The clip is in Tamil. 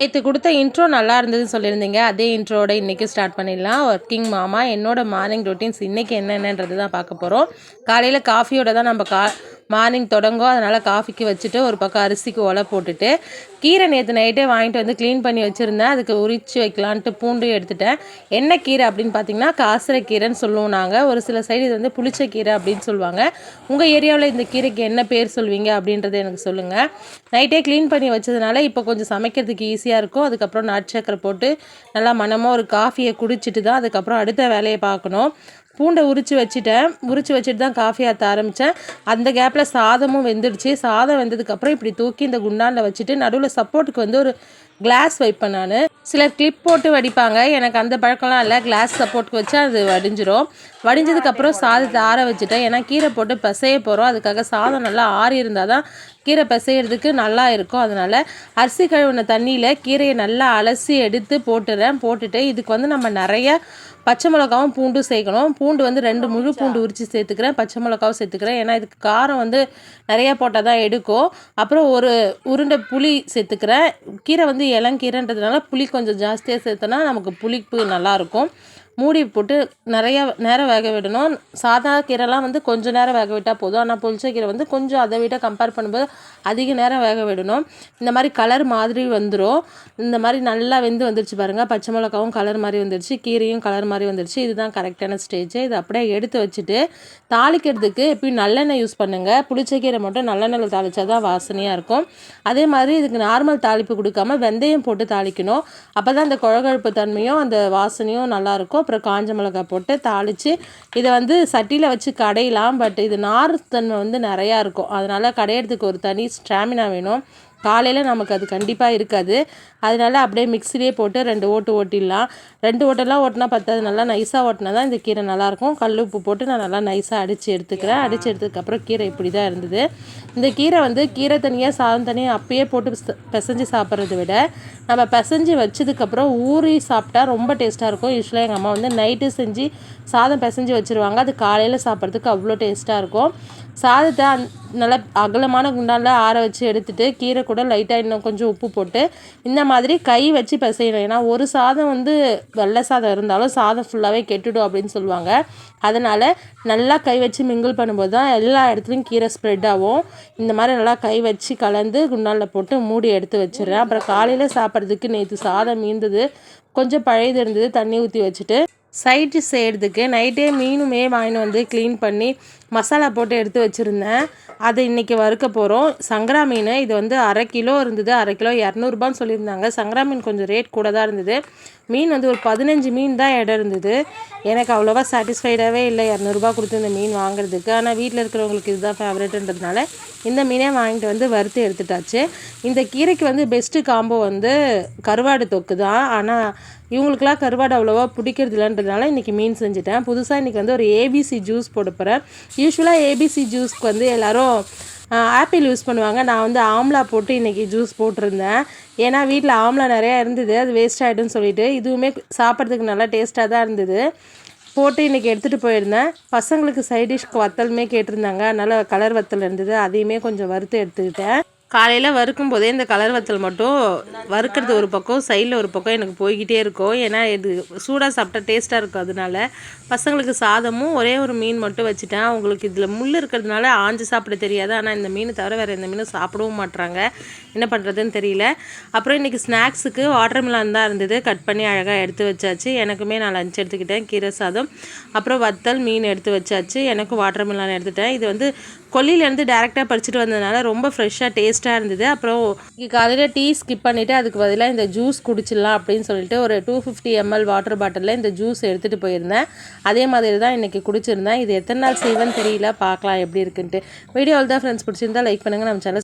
நேற்று கொடுத்த இன்ட்ரோ நல்லா இருந்ததுன்னு சொல்லியிருந்தீங்க. அதே இன்ட்ரோட இன்றைக்கி ஸ்டார்ட் பண்ணிடலாம். ஒர்க்கிங் மாமா என்னோட மார்னிங் ரொட்டீன்ஸ் இன்றைக்கி என்னென்னன்றது தான் பார்க்க போகிறோம் காலையில் காஃபியோட தான் நம்ம கா மார்னிங் தொடங்கும். அதனால் காஃபிக்கு வச்சுட்டு ஒரு பக்கம் அரிசிக்கு ஒலை போட்டுட்டு கீரை நேற்று நைட்டே வாங்கிட்டு வந்து க்ளீன் பண்ணி வச்சுருந்தேன். அதுக்கு உரிச்சு வைக்கலான்ட்டு பூண்டு எடுத்துட்டேன். என்ன கீரை அப்படின்னு பார்த்தீங்கன்னா காசரை கீரைன்னு சொல்லுவோம் நாங்கள் ஒரு சில சைடு இது வந்து புளிச்ச கீரை அப்படின்னு சொல்லுவாங்க. உங்கள் ஏரியாவில் இந்த கீரைக்கு என்ன பேர் சொல்வீங்க அப்படின்றத எனக்கு சொல்லுங்கள் நைட்டே க்ளீன் பண்ணி வச்சதுனால இப்போ கொஞ்சம் சமைக்கிறதுக்கு ஈஸியாக இருக்கும். அதுக்கப்புறம் நாட்டு சக்கரை போட்டு நல்லா மனமாக ஒரு காஃபியை குடிச்சிட்டு தான் அதுக்கப்புறம் அடுத்த வேலையை பார்க்கணும். பூண்டை உரித்து வச்சுட்டேன். உரித்து வச்சுட்டு தான் காஃபி ஆற்ற ஆரம்பித்தேன் அந்த கேப்பில் சாதமும் வெந்துடுச்சு. சாதம் வெந்ததுக்கப்புறம் இப்படி தூக்கி இந்த குண்டானில் வச்சுட்டு நடுவில் சப்போர்ட்டுக்கு வந்து ஒரு கிளாஸ் வைப்பேன் நான். சிலர் கிளிப் போட்டு வடிப்பாங்க. எனக்கு அந்த பழக்கம்லாம் இல்லை. கிளாஸ் சப்போர்ட்க்கு வச்சு அது வடிஞ்சிரும். வடிஞ்சதுக்கப்புறம் சாதத்தை ஆற வச்சுட்டேன். ஏன்னா கீரை போட்டு பிசைய போகிறோம் அதுக்காக சாதம் நல்லா ஆறி இருந்தால் தான் கீரை பிசையிறதுக்கு நல்லா இருக்கும். அதனால் அரிசி கழுவின தண்ணியில் கீரையை நல்லா அலசி எடுத்து போட்டுறேன். போட்டுட்டு இதுக்கு வந்து நம்ம நிறைய பச்சை மிளகாவும் பூண்டும் சேர்க்கணும். பூண்டு வந்து ரெண்டு முழு பூண்டு உரித்து சேர்த்துக்கிறேன். பச்சை மிளகாவும் சேர்த்துக்கிறேன். ஏன்னா இதுக்கு காரம் வந்து நிறையா போட்டால் தான் எடுக்கும். அப்புறம் ஒரு உருண்டை புளி சேர்த்துக்கிறேன். கீரை வந்து இளங்கீரைன்றதுனால புளி கொஞ்சம் ஜாஸ்தியாக சேர்த்தோன்னா நமக்கு புளிப்பு நல்லாயிருக்கும் மூடி போட்டு நிறையா நேரம் வேக விடணும். சாதா கீரைலாம் வந்து கொஞ்சம் நேரம் வேக விட்டால் போதும். ஆனால் புளிச்ச கீரை வந்து கொஞ்சம் அதை விட கம்பேர் பண்ணும்போது அதிக நேரம் வேக விடணும். இந்த மாதிரி கலர் மாதிரி வந்துடும் இந்த மாதிரி நல்லா வெந்து வந்துருச்சு பாருங்கள் பச்சை மிளகாவும் கலர் மாதிரி வந்துருச்சு. கீரையும் கலர் மாதிரி வந்துருச்சு. இதுதான் கரெக்டான ஸ்டேஜ் இதை அப்படியே எடுத்து வச்சுட்டு தாளிக்கிறதுக்கு எப்பயும் நல்லெண்ணெய் யூஸ் பண்ணுங்கள் புளிச்ச கீரை மட்டும் நல்லெண்ணெயில் தாளித்தா தான் வாசனையாக இருக்கும். அதே மாதிரி இதுக்கு நார்மல் தாளிப்பு கொடுக்காம வெந்தயம் போட்டு தாளிக்கணும். அப்போ தான் அந்த குழகழுப்பு தன்மையும் அந்த வாசனையும் நல்லாயிருக்கும் அப்புறம் காஞ்ச மிளகாய் போட்டு தாளித்து இதை வந்து சட்டியில் வச்சு கடையலாம் பட் இது நார் தன்மை வந்து நிறையா இருக்கும். அதனால் கடையிறதுக்கு ஒரு தனி ஸ்டாமினா வேணும். காலையில் நமக்கு அது கண்டிப்பாக இருக்காது. அதனால அப்படியே மிக்சிலே போட்டு ரெண்டு ஓட்டு ஓட்டிடலாம். ரெண்டு ஓட்டெல்லாம் ஓட்டினா பத்தாது நல்லா நைஸாக ஓட்டினா தான் இந்த கீரை நல்லாயிருக்கும். கல் உப்பு போட்டு நான் நல்லா நைஸாக அடித்து எடுத்துக்கிறேன். அடித்து எடுத்ததுக்கப்புறம் கீரை இப்படி தான் இருந்தது. இந்த கீரை வந்து கீரை தனியாக சாதம் தனியாக அப்பயே போட்டு பிசைஞ்சு சாப்பிட்றத விட நம்ம பிசைஞ்சு வச்சதுக்கப்புறம் ஊறி சாப்பிட்டா ரொம்ப டேஸ்ட்டாக இருக்கும். யூஸ்வலாக எங்கள் அம்மா வந்து நைட்டு செஞ்சு சாதம் பிசைஞ்சு வச்சுருவாங்க. அது காலையில் சாப்பிட்றதுக்கு அவ்வளோ டேஸ்ட்டாக இருக்கும். சாதத்தை அந் நல்லா அகலமான குண்டானில் ஆற வச்சு எடுத்துகிட்டு கீரை கூட லைட்டாக இன்னும் கொஞ்சம் உப்பு போட்டு இந்த மாதிரி கை வச்சு பிசையணும். ஏன்னா ஒரு சாதம் வந்து வெள்ளை சாதம் இருந்தாலும் சாதம் ஃபுல்லாகவே கெட்டுடும் அப்படின்னு சொல்லுவாங்க. அதனால் நல்லா கை வச்சு மிங்கிள் பண்ணும்போது தான் எல்லா இடத்துலையும் கீரை ஸ்ப்ரெட் ஆகும். இந்த மாதிரி நல்லா கை வச்சு கலந்து குண்டானில் போட்டு மூடி எடுத்து வச்சிடுறேன். அப்புறம் காலையில் சாப்பிட்றதுக்கு நேற்று சாதம் மீந்தது. கொஞ்சம் பழையது இருந்தது தண்ணி ஊற்றி வச்சுட்டு சைட் செய்கிறதுக்கு நைட்டே மீனுமே வாங்கிட்டு வந்து க்ளீன் பண்ணி மசாலா போட்டு எடுத்து வச்சுருந்தேன். அதை இன்றைக்கி வறுக்க போகிறோம் சங்கரா மீன் இது வந்து அரை கிலோ இருந்தது. அரை கிலோ இரநூறுபான்னு சொல்லியிருந்தாங்க. சங்கரா மீன் கொஞ்சம் ரேட் கூட தான் இருந்தது. மீன் வந்து ஒரு பதினஞ்சு மீன் தான் இடம் இருந்தது. எனக்கு அவ்வளோவா சாட்டிஸ்ஃபைடாகவே இல்லை இரநூறுபா கொடுத்து இந்த மீன் வாங்குறதுக்கு. ஆனால் வீட்டில் இருக்கிறவங்களுக்கு இதுதான் ஃபேவரேட்டுன்றதுனால இந்த மீனே வாங்கிட்டு வந்து வறுத்து எடுத்துட்டாச்சு. இந்த கீரைக்கு வந்து பெஸ்ட்டு காம்போ வந்து கருவாடு தொக்கு தான். ஆனால் இவங்களுக்குலாம் கருவாடு அவ்வளோவா பிடிக்கிறது இல்லைன்றதுனால இன்றைக்கி மீன் செஞ்சுட்டேன். புதுசாக இன்றைக்கி வந்து ஒரு ஏபிசி ஜூஸ் போட போகிறேன் யூஸ்வலாக ஏபிசி ஜூஸ்க்கு வந்து எல்லோரும் ஆப்பிள் யூஸ் பண்ணுவாங்க. நான் வந்து ஆம்லா போட்டு இன்றைக்கி ஜூஸ் போட்டிருந்தேன். ஏன்னா வீட்டில் ஆம்லா நிறையா இருந்தது. அது வேஸ்ட் ஆகிடும்னு சொல்லிட்டு இதுவுமே சாப்பிட்றதுக்கு நல்லா டேஸ்ட்டாக தான் இருந்தது. போட்டு இன்றைக்கி எடுத்துகிட்டு போயிருந்தேன். பசங்களுக்கு சைடிஷ்க்கு வத்தலுமே கேட்டிருந்தாங்க. அதனால் கலர் வத்தல் இருந்தது. அதையுமே கொஞ்சம் வறுத்து எடுத்துக்கிட்டேன். காலையில் வறுக்கும் போதே இந்த கலர் வத்தல் மட்டும் வறுக்கிறது ஒரு பக்கம் சைடில் ஒரு பக்கம் எனக்கு போய்கிட்டே இருக்கும். ஏன்னா இது சூடாக சாப்பிட்டா டேஸ்ட்டாக இருக்கும். அதனால பசங்களுக்கு சாதமும் ஒரே ஒரு மீன் மட்டும் வச்சுட்டேன். அவங்களுக்கு இதில் முள் இருக்கிறதுனால ஆஞ்சு சாப்பிட தெரியாது. ஆனால் இந்த மீன் தவிர வேறு எந்த மீனும் சாப்பிடவும் மாட்டுறாங்க என்ன பண்ணுறதுன்னு தெரியல. அப்புறம் இன்றைக்கி ஸ்நாக்ஸுக்கு வாட்டர் மிலான் தான் இருந்தது. கட் பண்ணி அழகாக எடுத்து வச்சாச்சு. எனக்குமே நான் லஞ்ச் எடுத்துக்கிட்டேன். கீரை சாதம். அப்புறம் வத்தல் மீன் எடுத்து வச்சாச்சு. எனக்கும் வாட்டர் மிலான் எடுத்துட்டேன். இது வந்து கொல்லியிலேருந்து டேரெக்டாக பறிச்சுட்டு வந்ததுனால ரொம்ப ஃப்ரெஷ்ஷாக டேஸ்ட்டாக இருந்தது. அப்புறம் காலையில் டீ ஸ்கிப் பண்ணிவிட்டு அதுக்கு பதிலாக இந்த ஜூஸ் குடிச்சிடலாம் அப்படின்னு சொல்லிட்டு ஒரு டூ ஃபிஃப்டி எம்எல் வாட்டர் பாட்டிலில் இந்த ஜூஸ் எடுத்துகிட்டு போயிருந்தேன். அதே மாதிரி தான் இன்றைக்கி குடிச்சிருந்தேன். இது எத்தனை நாள் செய்வேன்னு தெரியல. பார்க்கலாம் எப்படி இருக்குன்ட்டு. வீடியோவில் தான் ஃப்ரெண்ட்ஸ் பிடிச்சிருந்தா லைக் பண்ணுங்கள் நம்ம சேனல்